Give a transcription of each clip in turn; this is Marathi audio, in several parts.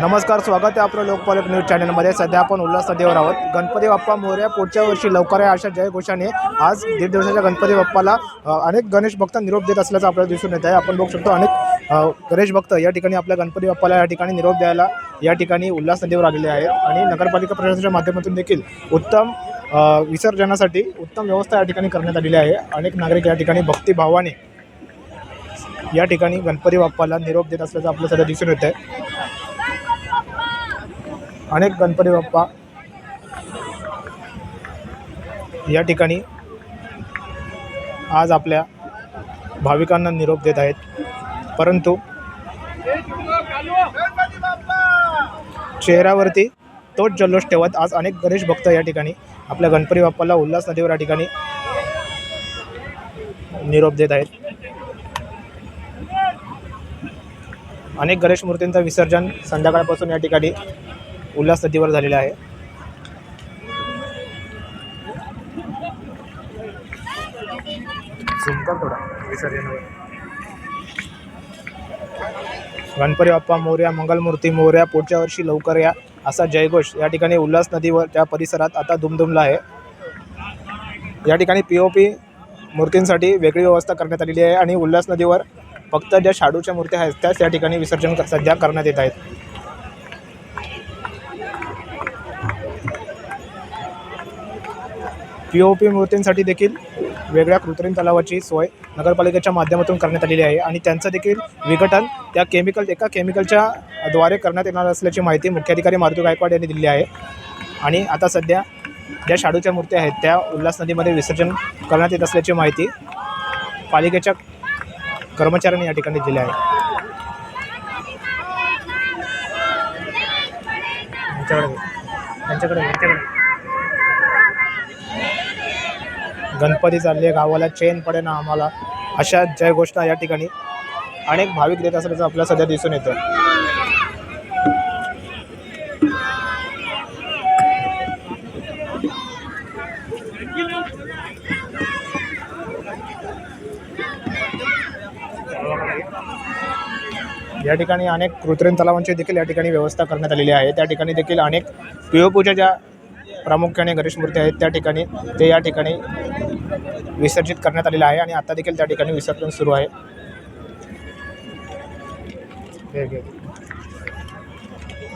नमस्कार स्वागत आहे आपलं लोकपालक न्यूज चॅनलमध्ये. सध्या आपण उल्हास नदीवर आहोत. गणपती बाप्पा मोर्या पुढच्या वर्षी लवकर आहे अशा जयघोषाने आज दीड दिवसाच्या गणपती बाप्पाला अनेक गणेश भक्त निरोप देत असल्याचं आपल्याला दिसून येत आहे. आपण बघू शकतो अनेक गणेश भक्त या ठिकाणी आपल्या गणपती बाप्पाला या ठिकाणी निरोप द्यायला या ठिकाणी उल्हास नदीवर आलेले आहे आणि नगरपालिका प्रशासनाच्या माध्यमातून देखील उत्तम विसर्जनासाठी उत्तम व्यवस्था या ठिकाणी करण्यात आलेली आहे. अनेक नागरिक या ठिकाणी भक्तिभावाने या ठिकाणी गणपती बाप्पाला निरोप देत असल्याचं आपल्याला सध्या दिसून येत आहे. अनेक गणपती बाप्पा. या ठिकाणी आज आपल्या भाविकांना निरोप देत आहेत. परंतु चेहऱ्यावरती तोच जल्लोष ठेवत आज अनेक गणेश भक्त या ठिकाणी आपल्या गणपती बाप्पाला उल्हास नदीवर या ठिकाणी निरोप देत आहेत. अनेक गणेश मूर्तींचं विसर्जन संध्याकाळपासून या ठिकाणी उल्हास नदीवर झालेला आहे. थोडा गणपती बाप्पा मोर्या मंगलमूर्ती मोर्या पुढच्या वर्षी लवकर या असा जयघोष. या ठिकाणी उल्हास नदीवर त्या परिसरात आता दुमदुमला आहे. या ठिकाणी पी ओ पी मूर्तींसाठी वेगळी व्यवस्था करण्यात आलेली आहे आणि उल्हास नदीवर फक्त ज्या शाडूच्या मूर्त्या आहेत त्याच या ठिकाणी विसर्जन सध्या करण्यात येत आहेत. पी ओ पी मूर्तींसाठी देखील वेगळ्या कृत्रिम तलावाची सोय नगरपालिकेच्या माध्यमातून करण्यात आलेली आहे आणि त्यांचं देखील विघटन त्या केमिकल एका केमिकलच्या द्वारे करण्यात येणार असल्याची माहिती मुख्याधिकारी मारुती गायकवाड यांनी दिली आहे. आणि आता सध्या ज्या शाडूच्या मूर्त्या आहेत त्या उल्हास नदीमध्ये विसर्जन करण्यात येत असल्याची माहिती पालिकेच्या कर्मचाऱ्यांनी या ठिकाणी दिली आहे. त्यांच्याकडे त्यांच्याकडे घे, त्यांच्याकडे गणपती चालले गावाला चेन पडे ना आम्हाला. अशा जय घोषणा या ठिकाणी अनेक भाविक देत असल्याचं आपल्याला सध्या दिसून येतं या ठिकाणी अनेक कृत्रिम तलावांची देखील या ठिकाणी व्यवस्था करण्यात आलेली आहे. त्या ठिकाणी देखील अनेक पिओपूच्या ज्या प्रामुख्याने गणेश मूर्ती आहेत. त्या ठिकाणी ते या ठिकाणी विसर्जित करण्यात आलेलं आहे आणि आता देखील त्या ठिकाणी विसर्जन सुरू आहे. घे.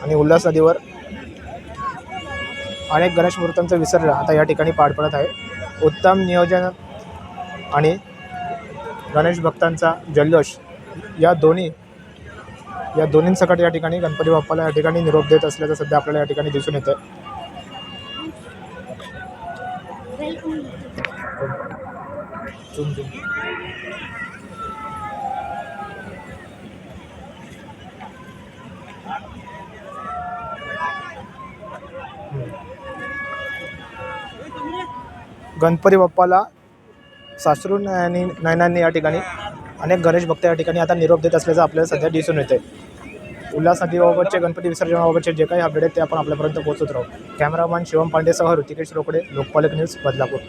आणि उल्हास नदीवर अनेक गणेश मूर्तांचं विसर्जन आता या ठिकाणी पार पडत आहे. उत्तम नियोजन आणि गणेश भक्तांचा जल्लोष या दोन्ही या दोन्हींसकट या ठिकाणी गणपती बाप्पाला या ठिकाणी निरोप देत असल्याचं सध्या आपल्याला या ठिकाणी दिसून येतं गणपती बाप्पाला सासरू आणि नयनांनी या ठिकाणी अनेक गणेश भक्त या ठिकाणी आता निरोप देत असल्याचं आपल्याला सध्या दिसून येते उल्हास नदीबाबतचे गणपती विसर्जनाबाबतचे जे काही अपडेट आहेत ते आपण आपल्यापर्यंत पोहोचत राहू. कॅमेरामॅन शिवम पांडेसह ऋतिकेश रोकडे लोकपालक न्यूज बदलापूर.